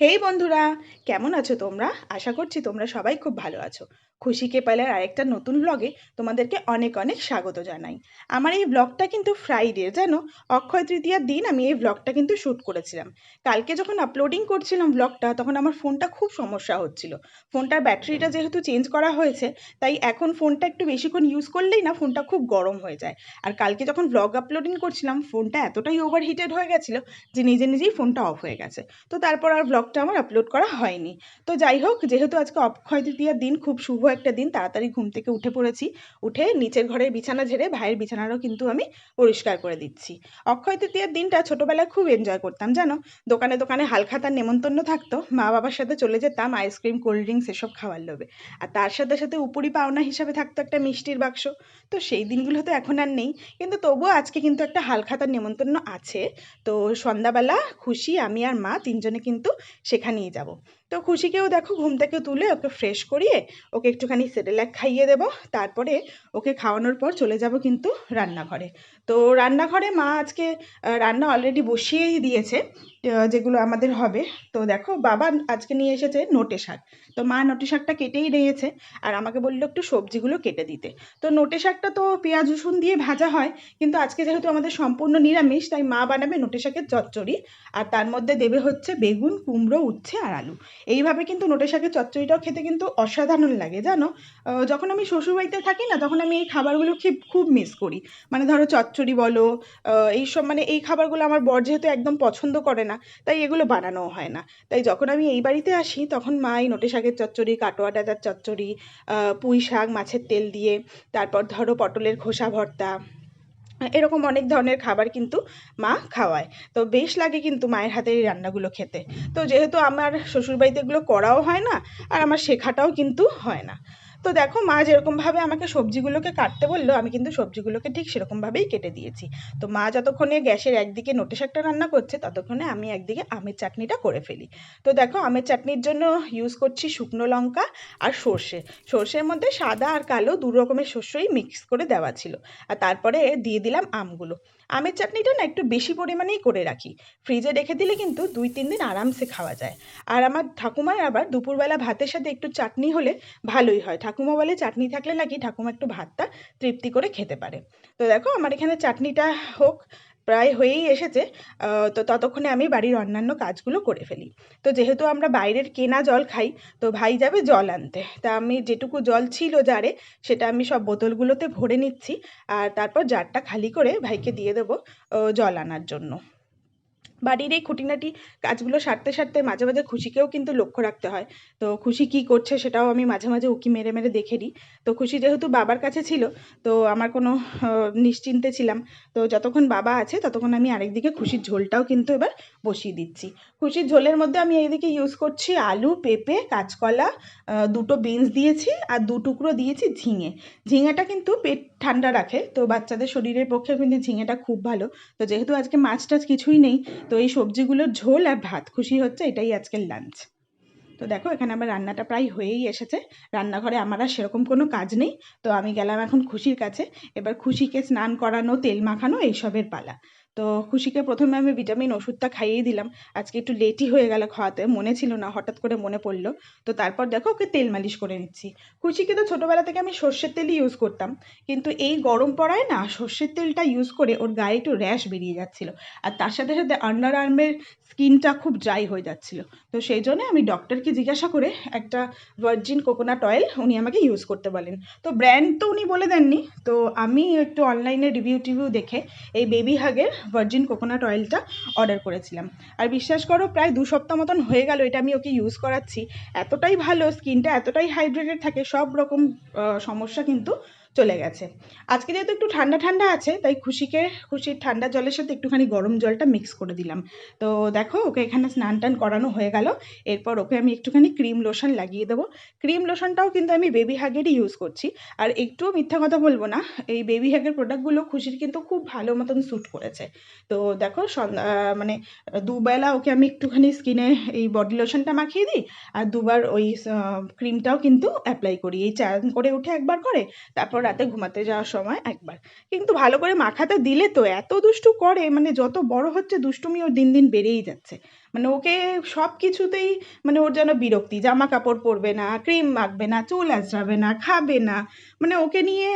হেই বন্ধুরা কেমন আছো তোমরা? আশা করছি তোমরা সবাই খুব ভালো আছো। খুশিকে পাইলার আরেকটা নতুন ব্লগে তোমাদেরকে অনেক অনেক স্বাগত জানাই। আমার এই ব্লগটা কিন্তু ফ্রাইডে জানো? অক্ষয় তৃতীয়ার দিন আমি এই ব্লগটা কিন্তু শ্যুট করেছিলাম। কালকে যখন আপলোডিং করছিলাম ব্লগটা তখন আমার ফোনটা খুব সমস্যা হচ্ছিল। ফোনটার ব্যাটারিটা যেহেতু চেঞ্জ করা হয়েছে, তাই এখন ফোনটা একটু বেশিক্ষণ ইউজ করলেই না ফোনটা খুব গরম হয়ে যায়। আর কালকে যখন ব্লগ আপলোডিং করছিলাম ফোনটা এতটাই ওভার হিটেড হয়ে গেছিল যে নিজে নিজেই ফোনটা অফ হয়ে গেছে। তো তারপর আর ব্লগটা আমার আপলোড করা হয়নি। তো যাই হোক, যেহেতু আজকে অক্ষয় তৃতীয়ার দিন খুব শুভ একটা দিন তাড়াতাড়ি ঘুম থেকে উঠে পড়েছি। উঠে নিচের ঘরের বিছানা ঝেড়ে ভাইয়ের বিছানারও কিন্তু আমি পরিষ্কার করে দিচ্ছি। অক্ষয় তৃতীয়ার দিনটা ছোটোবেলায় খুব এনজয় করতাম, জানো? দোকানে দোকানে হালখাতার নেমন্তন্ন থাকতো। মা বাবার সাথে চলে যেতাম আইসক্রিম কোল্ড ড্রিঙ্কস এসব খাওয়ার লোভে। আর তার সাথে সাথে উপরি পাওনা হিসাবে থাকতো একটা মিষ্টির বাক্স। তো সেই দিনগুলো তো এখন আর নেই। কিন্তু তবুও আজকে কিন্তু একটা হালখাতার নেমন্তন্ন আছে। তো সন্ধ্যাবেলা খুশি আমি আর মা তিনজনে কিন্তু সেখানেই যাব। তো খুশিকেও দেখো ঘুম থেকে তুলে ওকে ফ্রেশ করিয়ে ওকে একটুখানি সেরেল্যাক খাইয়ে দেবো। তারপরে ওকে খাওয়ানোর পর চলে যাব কিন্তু রান্নাঘরে। তো রান্নাঘরে মা আজকে রান্না অলরেডি বসিয়েই দিয়েছে যেগুলো আমাদের হবে। তো দেখো বাবা আজকে নিয়ে এসেছে নোটে শাক। তো মা নোটে শাকটা কেটেই নিয়েছে আর আমাকে বলল একটু সবজিগুলো কেটে দিতে। তো নোটে শাকটা তো পেঁয়াজ, রসুন দিয়ে ভাজা হয়, কিন্তু আজকে যেহেতু আমাদের সম্পূর্ণ নিরামিষ, তাই মা বানাবে নোটে শাকের চচ্চড়ি। আর তার মধ্যে দেবে হচ্ছে বেগুন, কুমড়ো, উচ্ছে আর আলু। এইভাবে কিন্তু নোটে শাকের চচ্চড়িটাও খেতে কিন্তু অসাধারণ লাগে, জানো? যখন আমি শ্বশুরবাড়িতে থাকি না, তখন আমি এই খাবারগুলো খুব খুব মিস করি। মানে ধরো চচ্চড়ি বলো এইসব মানে এই খাবারগুলো আমার বর যেহেতু একদম পছন্দ করে না, তাই এগুলো বানানোও হয় না। তাই যখন আমি এই বাড়িতে আসি, তখন মা এই নোটে শাকের চচ্চড়ি, কাটোয়া ডাঁটার চচ্চড়ি পুঁই শাক, মাছের তেল দিয়ে, তারপর ধরো পটলের খোসা ভর্তা এরকম অনেক ধরনের খাবার কিন্তু মা খাওয়ায়। তো বেশ লাগে কিন্তু মায়ের হাতের এই রান্নাগুলো খেতে। তো যেহেতু আমার শ্বশুরবাড়িতে এগুলো করাও হয় না, আর আমার শেখাটাও কিন্তু হয় না। তো দেখো মা যেরকমভাবে আমাকে সবজিগুলোকে কাটতে বলল, আমি কিন্তু সবজিগুলোকে ঠিক সেরকমভাবেই কেটে দিয়েছি। তো মা যতক্ষণে গ্যাসের একদিকে নোটে শাকটা রান্না করছে, ততক্ষণে আমি একদিকে আমের চাটনিটা করে ফেলি। তো দেখো আমের চাটনির জন্য ইউজ করছি শুকনো লঙ্কা আর সর্ষে। সর্ষের মধ্যে সাদা আর কালো দু রকমের শস্যই মিক্স করে দেওয়া ছিল। আর তারপরে দিয়ে দিলাম আমগুলো। আমের চাটনিটা না একটু বেশি পরিমাণেই করে রাখি। ফ্রিজে রেখে দিলে কিন্তু দুই তিন দিন আরামসে খাওয়া যায়। আর আমার ঠাকুমার আবার দুপুরবেলা ভাতের সাথে একটু চাটনি হলে ভালোই হয়। ঠাকুমা বলে চাটনি থাকলে নাকি ঠাকুমা একটু ভাতটা তৃপ্তি করে খেতে পারে। তো দেখো, আমার এখানে চাটনিটা হোক, প্রায় হয়েই এসেছে। তো ততক্ষণে আমি বাড়ির অন্যান্য কাজগুলো করে ফেলি। তো যেহেতু আমরা বাইরের কেনা জল খাই, তো ভাই যাবে জল আনতে। তা আমি যেটুকু জল ছিল জারে, সেটা আমি সব বোতলগুলোতে ভরে নিচ্ছি। আর তারপর জারটা খালি করে ভাইকে দিয়ে দেবো জল আনার জন্য। বাড়ির এই খুঁটিনাটি কাজগুলো সারতে সারতে মাঝে মাঝে খুশিকেও কিন্তু লক্ষ্য রাখতে হয়। তো খুশি কি করছে সেটাও আমি মাঝে মাঝে উকি মেরে মেরে দেখে নিই। তো খুশি যেহেতু বাবার কাছে ছিল, তো আমার কোনো নিশ্চিন্তে ছিলাম। তো যতক্ষণ বাবা আছে, ততক্ষণ আমি আরেকদিকে খুশির ঝোলটাও কিন্তু এবার বসিয়ে দিচ্ছি। খুশির ঝোলের মধ্যে আমি এইদিকে ইউজ করছি আলু, পেঁপে, কাঁচকলা দুটো বিনস দিয়েছি আর দু টুকরো দিয়েছি ঝিঙে। ঝিঙেটা কিন্তু পেট ঠান্ডা রাখে, তো বাচ্চাদের শরীরের পক্ষে কিন্তু ঝিঙেটা খুব ভালো। তো যেহেতু আজকে মাছ টাছ কিছুই নেই, তো এই সবজিগুলোর ঝোল আর ভাত খুশি হচ্ছে, এটাই আজকের লাঞ্চ তো দেখো, এখানে আমার রান্নাটা প্রায় হয়েই এসেছে। রান্নাঘরে আমার আর সেরকম কোনো কাজ নেই, তো আমি গেলাম এখন খুশির কাছে। এবার খুশিকে স্নান করানো, তেল মাখানো, এইসবের পালা। তো খুশিকে প্রথমে আমি ভিটামিন ওষুধটা খাইয়ে দিলাম। আজকে একটু লেটই হয়ে গেল খাওয়াতে, মনে ছিল না, হঠাৎ করে মনে পড়ল। তো তারপর দেখো ওকে তেল মালিশ করে নিচ্ছি। খুশিকে তো ছোটোবেলা থেকে আমি সর্ষের তেলই ইউজ করতাম। কিন্তু এই গরম পড়ায় না, সর্ষের তেলটা ইউজ করে ওর গায়ে একটু র্যাশ বেরিয়ে যাচ্ছিল। আর তার সাথে সাথে আন্ডার আর্মের স্কিনটা খুব ড্রাই হয়ে যাচ্ছিল। তো সেই জন্য আমি ডক্টরকে জিজ্ঞাসা করে একটা ভার্জিন কোকোনাট অয়েল উনি আমাকে ইউজ করতে বলেন। তো ব্র্যান্ড তো উনি বলে দেননি। তো আমি একটু অনলাইনে রিভিউ টিভিউ দেখে এই বেবি হাগের ভার্জিন কোকোনাট অয়েলটা অর্ডার করেছিলাম। আর বিশ্বাস করো, প্রায় দু সপ্তাহ মতন হয়ে গেল, এটা আমি ওকে ইউজ করাচ্ছি। এতটাই ভালো স্কিনটা এতটাই হাইড্রেটেড থাকে, সব রকম সমস্যা কিন্তু চলে গেছে। আজকে যেহেতু একটু ঠান্ডা ঠান্ডা আছে, তাই খুশিকে, খুশির ঠান্ডা জলের সাথে একটুখানি গরম জলটা মিক্স করে দিলাম। তো দেখো, ওকে এখানে স্নান টান করানো হয়ে গেল। এরপর ওকে আমি একটুখানি ক্রিম লোশন লাগিয়ে দেবো। ক্রিম লোশনটাও কিন্তু আমি বেবি হ্যাগেরই ইউজ করছি। আর একটুও মিথ্যা কথা বলব না, এই বেবি হ্যাগের প্রোডাক্টগুলো খুশির কিন্তু খুব ভালো মতন স্যুট করেছে। তো দেখো মানে দুবেলা ওকে আমি একটুখানি স্কিনে এই বডি লোশনটা মাখিয়ে দিই, আর দুবার ওই ক্রিমটাও কিন্তু অ্যাপ্লাই করি। এই চান করে উঠে একবার করে, তারপর রাতে ঘুমাতে যাওয়ার সময় একবার। কিন্তু ভালো করে মাখাতে দিলে তো এত দুষ্টু করে মানে যত বড় হচ্ছে দুষ্টুমি ওর দিন দিন বেড়েই যাচ্ছে। মানে ওকে সব কিছুতেই মানে ওর যেন বিরক্তি, জামা কাপড় পরবে না ক্রিম মাখবে না, চুল আঁচড়াবে না, খাবে না। মানে ওকে নিয়ে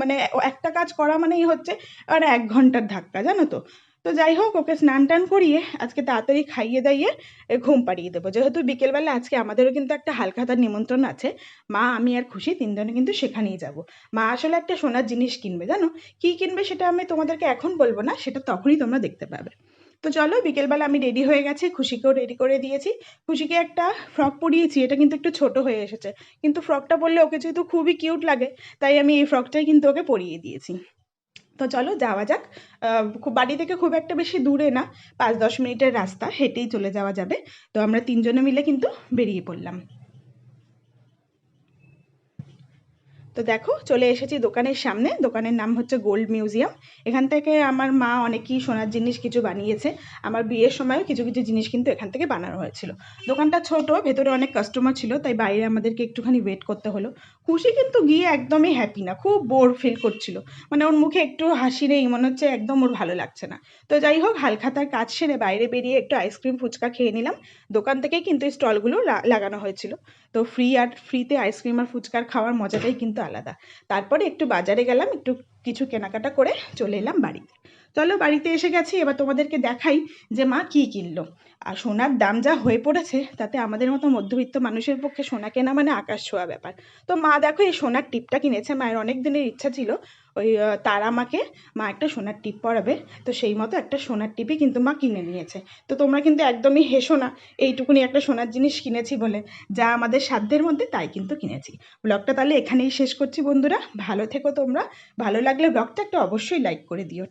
মানে একটা কাজ করা মানেই হচ্ছে আর এক ঘণ্টার ধাক্কা, জানো তো? তো যাই হোক, ওকে স্নান টান করিয়ে আজকে তাড়াতাড়ি খাইয়ে দাইয়ে ঘুম পাড়িয়ে দেবো। যেহেতু বিকেলবেলা আজকে আমাদেরও কিন্তু একটা হালখাতার নিমন্ত্রণ আছে, মা, আমি আর খুশি তিনজনে কিন্তু সেখানেই যাব। মা আসলে একটা সোনার জিনিস কিনবে, জানো? কী কিনবে সেটা আমি তোমাদেরকে এখন বলব না, সেটা তখনই তোমরা দেখতে পাবে। তো চলো, বিকেলবেলা আমি রেডি হয়ে গেছি, খুশিকেও রেডি করে দিয়েছি। খুশিকে একটা ফ্রক পরিয়েছি, এটা কিন্তু একটু ছোট হয়ে এসেছে। কিন্তু ফ্রকটা পরলে ওকে যেহেতু খুবই কিউট লাগে, তাই আমি এই ফ্রকটাই কিন্তু ওকে পরিয়ে দিয়েছি। তো চলো যাওয়া যাক। খুব বাড়ি থেকে খুব একটা বেশি দূরে না, পাঁচ দশ মিনিটের রাস্তা, হেঁটেই চলে যাওয়া যাবে। তো আমরা তিনজনে মিলে কিন্তু বেরিয়ে পড়লাম। তো দেখো, চলে এসেছি দোকানের সামনে। দোকানের নাম হচ্ছে গোল্ড মিউজিয়াম। এখান থেকে আমার মা অনেকই সোনার জিনিস কিছু বানিয়েছে। আমার বিয়ের সময়ও কিছু কিছু জিনিস কিন্তু এখান থেকে বানানো হয়েছিল। দোকানটা ছোট, ভেতরে অনেক কাস্টমার ছিল, তাই বাইরে আমাদেরকে একটুখানি ওয়েট করতে হলো। খুশি কিন্তু গিয়ে একদমই হ্যাপি না, খুব বোর ফিল করছিল। মানে ওর মুখে একটু হাসি নেই, মনে হচ্ছে একদম ওর ভালো লাগছে না। তো যাই হোক, হালখাতার কাজ সেরে বাইরে বেরিয়ে একটু আইসক্রিম ফুচকা খেয়ে নিলাম। দোকান থেকেই কিন্তু এই স্টলগুলো লাগানো হয়েছিল। তো ফ্রি আর ফ্রিতে আইসক্রিম আর ফুচকার খাওয়ার মজাটাই কিন্তু আলাদা। তারপরে একটু বাজারে গেলাম একটু কিছু কেনাকাটা করে চলে এলাম বাড়িতে। চলো বাড়িতে এসে গেছি, এবার তোমাদেরকে দেখাই যে মা কী কিনলো। আর সোনার দাম যা হয়ে পড়েছে, তাতে আমাদের মতো মধ্যবিত্ত মানুষের পক্ষে সোনা কেনা মানে আকাশ ছোঁয়া ব্যাপার। তো মা দেখো এই সোনার টিপটা কিনেছে, মায়ের অনেক দিনের ইচ্ছা ছিল, ওই তারা মাকে মা একটা সোনার টিপ পরাবে, তো সেই মতো একটা সোনার টিপই কিন্তু মা কিনে নিয়েছে। তো তোমরা কিন্তু একদমই হেসো না, এইটুকুনি একটা সোনার জিনিস কিনেছি বলে, যা আমাদের সাধ্যের মধ্যে তাই কিন্তু কিনেছি। ব্লগটা তাহলে এখানেই শেষ করছি বন্ধুরা, ভালো থেকো তোমরা, ভালো লাগলে ব্লগটা একটা অবশ্যই লাইক করে দিও।